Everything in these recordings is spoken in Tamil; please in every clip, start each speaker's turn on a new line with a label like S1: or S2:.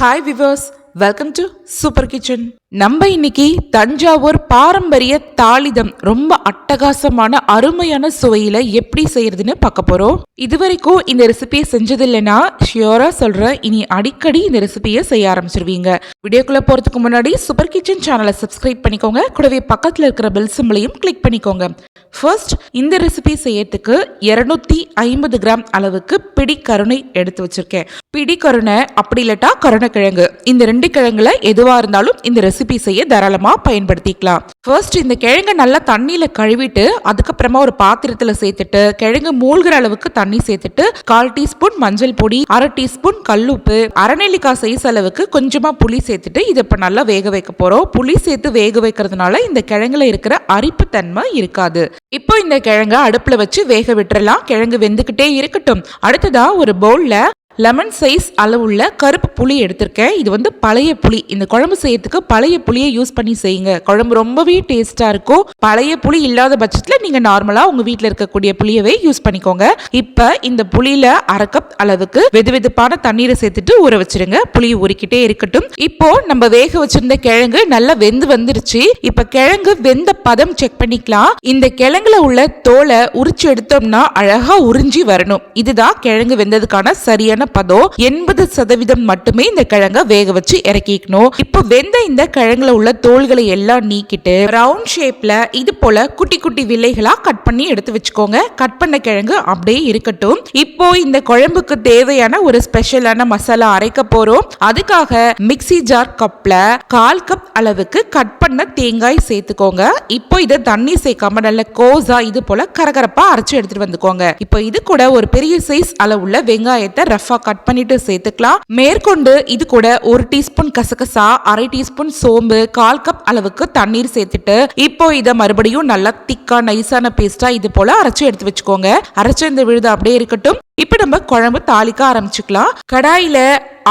S1: Hi viewers welcome to super kitchen நம்ம இன்னைக்கு தஞ்சாவூர் பாரம்பரிய தாளிதம் ரொம்ப அட்டகாசமான அருமையான சுவையில எப்படி செய்யறதுன்னு பார்க்க போறோம். இதுவரைக்கும் இந்த ரெசிபியை செஞ்சது இல்லைன்னா ஷியோரா சொல்றேன். இனி அடிக்கடி இந்த ரெசிபியை செய்ய ஆரம்பிச்சிருவீங்க. வீடியோக்குள்ள போறதுக்கு முன்னாடி சூப்பர் கிச்சன் சேனலை சப்ஸ்கிரைப் பண்ணிக்கோங்க. கூடவே பக்கத்துல இருக்கிற பெல் சிம்பிளையும் கிளிக் பண்ணிக்கோங்க. ஃபர்ஸ்ட் இந்த ரெசிபி செய்யறதுக்கு இருநூத்தி ஐம்பது கிராம் அளவுக்கு பிடி கருணை எடுத்து வச்சிருக்கேன். பிடி கருணை அப்படி கருணை கிழங்கு இந்த ரெண்டு கிழங்குல எதுவா இருந்தாலும் இந்த ரெசிபி செய்ய தாராளமாக பயன்படுத்திக்கலாம். ஃபர்ஸ்ட் இந்த கிழங்கை நல்லா தண்ணியில கழுவிட்டு அதுக்கப்புறமா ஒரு பாத்திரத்தில் சேர்த்துட்டு கிழங்கு மூழ்கிற அளவுக்கு தண்ணி சேர்த்துட்டு கால் டீஸ்பூன் மஞ்சள் பொடி அரை டீஸ்பூன் கல்லுப்பு அரைநெல்லிக்காய் சைஸ் அளவுக்கு கொஞ்சமாக புளி சேர்த்துட்டு இதை இப்போ நல்லா வேக வைக்க போறோம். புளி சேர்த்து வேக வைக்கிறதுனால இந்த கிழங்குல இருக்கிற அரிப்பு தன்மை இருக்காது. இப்போ இந்த கிழங்கை அடுப்பில் வச்சு வேக விட்டுறலாம். கிழங்கு வெந்துக்கிட்டே இருக்கட்டும். அடுத்ததாக ஒரு பவுல்ல லெமன் சைஸ் அளவுள்ள கருப்பு புளி எடுத்திருக்கேன். இது வந்து பழைய புளி. இந்த குழம்பு செய்யறதுக்கு பழைய புளியை யூஸ் பண்ணி செய்யுங்க. குழம்பு ரொம்பவே டேஸ்டா இருக்கும். பழைய புளி இல்லாத பட்சத்தில் நீங்க நார்மலா உங்க வீட்டில் இருக்கக்கூடிய புளியவே யூஸ் பண்ணிக்கோங்க. இப்போ இந்த புளியில அரை கப் அளவுக்கு வெது வெதுப்பான தண்ணீரை சேர்த்துட்டு ஊற வச்சிருங்க. புளி ஊறிக்கிட்டே இருக்கட்டும். இப்போ நம்ம வேக வச்சிருந்த கிழங்கு நல்லா வெந்து வந்துருச்சு. இப்ப கிழங்கு வெந்த பதம் செக் பண்ணிக்கலாம். இந்த கிழங்குல உள்ள தோலை உரிச்சு எடுத்தோம்னா அழகா உறிஞ்சி வரணும். இதுதான் கிழங்கு வெந்ததுக்கான சரியான பதம் எண்பது சதவீதம் மட்டுமே இந்த கிழங்க வேக வச்சு இறக்கிக்கணும். இப்போ வெந்த இந்த கிழங்குல உள்ள தோள்களை எல்லாம் நீக்கிட்டு ரவுண்ட் ஷேப்ல இது போல குட்டி குட்டி வில்லைகளா கட் பண்ணி எடுத்து வச்சுக்கோங்க. கட் பண்ண கிழங்கு அப்படியே இருக்கட்டும். இப்போ இந்த குழம்புக்கு தேவையான ஒரு ஸ்பெஷலான மசாலா அரைக்க போறோம். அதுக்காக மிக்ஸி ஜார் கப்ல கால் கப் அளவுக்கு கட் பண்ண தேங்காய் சேர்த்துக்கோங்க. இப்போ இதை தண்ணி சேர்க்காம நல்ல கோஸா இது போல கரகரப்பா அரைச்சு எடுத்துட்டு வந்துக்கோங்க. இப்போ இது கூட ஒரு பெரிய சைஸ் அளவுள்ள வெங்காயத்தை ரஃப் கட் பண்ணிட்டு சேர்த்துக்கலாம். மேற்கொண்டு இது கூட ஒரு டீஸ்பூன் கசகசா அரை டீஸ்பூன் சோம்பு கால் கப் அளவுக்கு தண்ணீர் சேர்த்துட்டு இப்போ இதை மறுபடியும் நல்லா திக்கா நைஸான பேஸ்டா இது போல அரைச்சு எடுத்து வச்சுக்கோங்க. அரைச்சு இந்த விழுது அப்படியே இருக்கட்டும். இப்போ நம்ம குழம்பு தாளிக்க ஆரம்பிச்சுக்கலாம். கடாயில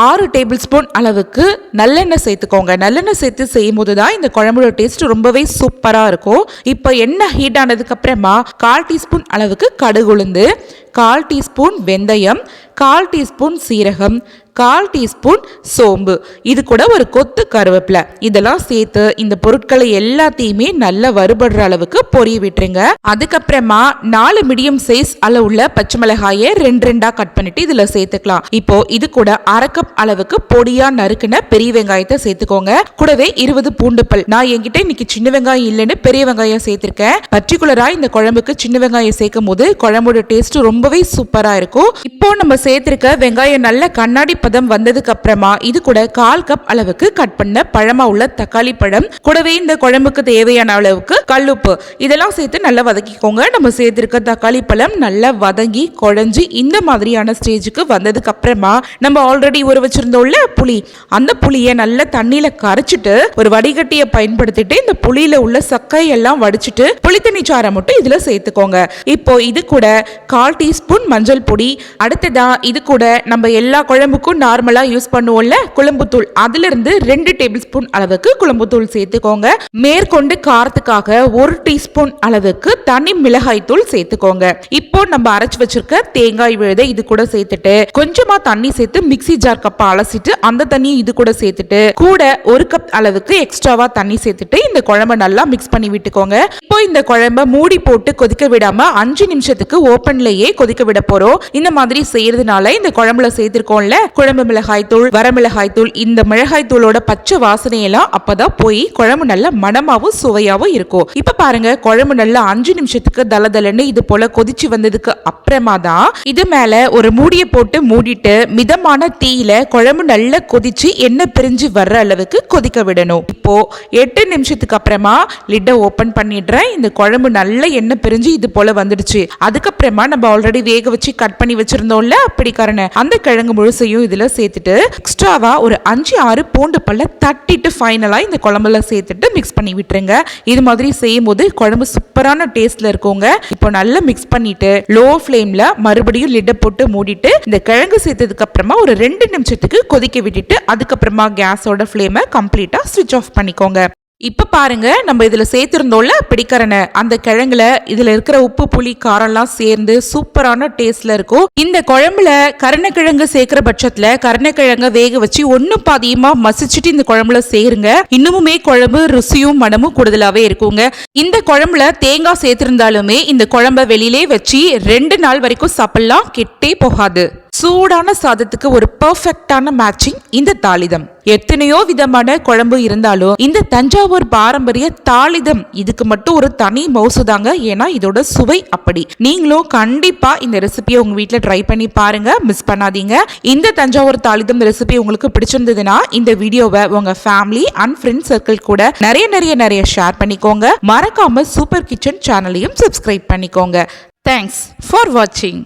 S1: ஆறு டேபிள் ஸ்பூன் அளவுக்கு நல்லெண்ணெய் சேர்த்துக்கோங்க. நல்லெண்ணெய் சேர்த்து செய்யும் போது தான் இந்த குழம்போட டேஸ்ட் ரொம்பவே சூப்பராக இருக்கும். இப்போ எண்ணெய் ஹீட் ஆனதுக்கு அப்புறமா கால் டீஸ்பூன் அளவுக்கு கடுகு உளுந்து கால் டீஸ்பூன் வெந்தயம் கால் டீஸ்பூன் சீரகம் கால் டீஸ்பூன் சோம்பு. இது கூட ஒரு கொத்து கருவேப்பிலை. இதெல்லாம் சேர்த்து இந்த பொருட்களை எல்லாத்தையுமே நல்லா வறுபடுற அளவுக்கு பொரிய விட்டுருங்க. அதுக்கப்புறமா நாலு மீடியம் சைஸ் அளவுள்ள பச்சை மிளகாயை ரெண்டு ரெண்டா கட் பண்ணிட்டு இதுல சேர்த்துக்கலாம். இப்போ இது கூட அரை கப் அளவுக்கு பொடியா நறுக்குன பெரிய வெங்காயத்தை சேர்த்துக்கோங்க. கூடவே இருபது பூண்டு பல். நான் என்கிட்ட இன்னைக்கு சின்ன வெங்காயம் இல்லைன்னு பெரிய வெங்காயம் சேர்த்திருக்கேன். பர்டிகுலரா இந்த குழம்புக்கு சின்ன வெங்காயம் சேர்க்கும் போது குழம்போட டேஸ்ட் ரொம்பவே சூப்பரா இருக்கும். இப்போ நம்ம சேர்த்திருக்க வெங்காயம் நல்ல கண்ணாடி பதம் வந்ததுக்கு அப்புறமா இது கூட கால் கப் அளவுக்கு கட் பண்ண பழமா உள்ள தக்காளி பழம் கூடவே இந்த குழம்புக்கு தேவையான அளவுக்கு கல்லுப்பு. இதெல்லாம் சேர்த்து நல்லா வதக்கிக்கோங்க. நம்ம சேர்த்திருக்க தக்காளி பழம் நல்லா வதங்கி குழஞ்சி இந்த மாதிரியான ஸ்டேஜுக்கு வந்ததுக்கு அப்புறமா நம்ம ஆல்ரெடி ஊற வச்சிருந்தோம்ல புளி அந்த புளியை நல்லா தண்ணியில கரைச்சிட்டு ஒரு வடிகட்டியை பயன்படுத்திட்டு இந்த புளியில உள்ள சக்கை எல்லாம் வடிச்சிட்டு புளித்தண்ணி சாரை மட்டும் இதுல சேர்த்துக்கோங்க. இப்போ இது கூட கால் டீஸ்பூன் மஞ்சள் பொடி அடுத்ததா இது கூட நம்ம எல்லா குழம்புக்கும் நார்மலா யூஸ் பண்ணுவோம்ல? குழம்புத்தூள் அதுல இருந்து ரெண்டு டேபிள் ஸ்பூன் அளவுக்கு குழம்புத்தூள் சேர்த்துக்கோங்க. மேற்கொண்டு காரத்துக்காக ஒரு டீஸ்பூன் அளவுக்கு தனி மிளகாய் தூள் சேர்த்துக்கோங்க. இப்போ நம்ம அரைச்சு வச்சிருக்க தேங்காய் விழுதை இது கூட சேர்த்துட்டு கொஞ்சமா தண்ணி சேர்த்து மிக்ஸி ஜார் கப்பை அலசிட்டு அந்த தண்ணியை இது கூட சேர்த்துட்டு கூட ஒரு கப் அளவுக்கு எக்ஸ்ட்ராவா தண்ணி சேர்த்துட்டு இந்த குழம்பு நல்லா மிக்ஸ் பண்ணி விட்டுக்கோங்க. இப்போ இந்த குழம்ப மூடி போட்டு கொதிக்க விடாம அஞ்சு நிமிஷத்துக்கு ஓப்பன்லயே கொதிக்க விட போறோம். இந்த மாதிரி செய்யறதுனால இந்த குழம்புல சேர்த்திருக்கோம்ல குழம்பு மிளகாய் தூள் வரமிளகாய் தூள் இந்த மிளகாய் தூளோட பச்சை வாசனையெல்லாம் அப்பதான் போய் குழம்பு நல்ல மனமாவும் சுவையாவும் இருக்கும். இப்ப பாருங்க குழம்பு நல்லா அஞ்சு நிமிஷத்துக்கு தலதலன்னு இது போல கொதிச்சு வந்ததுக்கு அப்புறமா தான் இது மேல ஒரு மூடிய போட்டு மூடிட்டு மிதமான தீயில குழம்பு நல்லா கொதிச்சு எண்ணெய் பிரிஞ்சு வர்ற அளவுக்கு கொதிக்க விடணும். இப்போ எட்டு நிமிஷத்துக்கு அப்புறமா லிட்டை ஓபன் பண்ணிடுறேன். இந்த குழம்பு நல்ல எண்ணெய் பிரிஞ்சு இது போல வந்துடுச்சு. அதுக்கப்புறமா நம்ம ஆல்ரெடி வேக வச்சு கட் பண்ணி வச்சிருந்தோம்ல அப்படி காரண அந்த கிழங்கு முழுசையும் இதில் சேர்த்துட்டு எக்ஸ்ட்ராவாக ஒரு அஞ்சு ஆறு பூண்டு பல்ல தட்டிட்டு ஃபைனலாக இந்த குழம்புல சேர்த்துட்டு மிக்ஸ் பண்ணி விட்டுருங்க. இது மாதிரி செய்யும் போது குழம்பு சூப்பரான டேஸ்ட்ல இருக்குங்க. இப்போ நல்லா மிக்ஸ் பண்ணிட்டு லோ ஃப்ளேம்ல மறுபடியும் லிட்டை போட்டு மூடிட்டு இந்த கிழங்கு சேர்த்ததுக்கு அப்புறமா ஒரு ரெண்டு நிமிஷத்துக்கு கொதிக்க விட்டுட்டு அதுக்கப்புறமா கேஸோட ஃப்ளேமை கம்ப்ளீட்டாக ஸ்விட்ச் ஆஃப் பண்ணிக்கோங்க. இப்போ பாருங்க நம்ம இதில் சேர்த்துருந்தோம்ல பிடிக்கரணை. அந்த கிழங்குல இதில் இருக்கிற உப்பு புளி காரம்லாம் சேர்ந்து சூப்பரான டேஸ்ட்ல இருக்கும். இந்த குழம்புல கருணக்கிழங்கு சேர்க்கிற பட்சத்தில் கருணக்கிழங்க வேக வச்சு ஒன்றும் பாதியமா மசிச்சுட்டு இந்த குழம்புல சேருங்க. இன்னுமுமே குழம்பு ருசியும் மனமும் கூடுதலாகவே இருக்குங்க. இந்த குழம்புல தேங்காய் சேர்த்திருந்தாலுமே இந்த குழம்ப வெளியிலே வச்சு ரெண்டு நாள் வரைக்கும் சாப்பிடலாம் கெட்டே போகாது. சூடான சாதத்துக்கு ஒரு பர்ஃபெக்டான மேட்சிங் இந்த தாளிதம். எத்தனையோ விதமான குழம்பு இருந்தாலும் இந்த தஞ்சாவூர் பாரம்பரிய தாளிதம். இதுக்கு மட்டும் ஒரு தனி மவுசுதாங்க ஏன்னா இதோட சுவை அப்படி. நீங்களும் கண்டிப்பா இந்த ரெசிபியை உங்க வீட்டில் ட்ரை பண்ணி பாருங்க. மிஸ் பண்ணாதீங்க. இந்த தஞ்சாவூர் தாளிதம் ரெசிபி உங்களுக்கு பிடிச்சிருந்ததுன்னா இந்த வீடியோவை உங்க ஃபேமிலி அண்ட் ஃப்ரெண்ட் சர்க்கிள் கூட நிறைய நிறைய நிறைய ஷேர் பண்ணிக்கோங்க. மறக்காம சூப்பர் கிச்சன் சேனலையும் சப்ஸ்கிரைப் பண்ணிக்கோங்க. தேங்க்ஸ் ஃபார் வாட்சிங்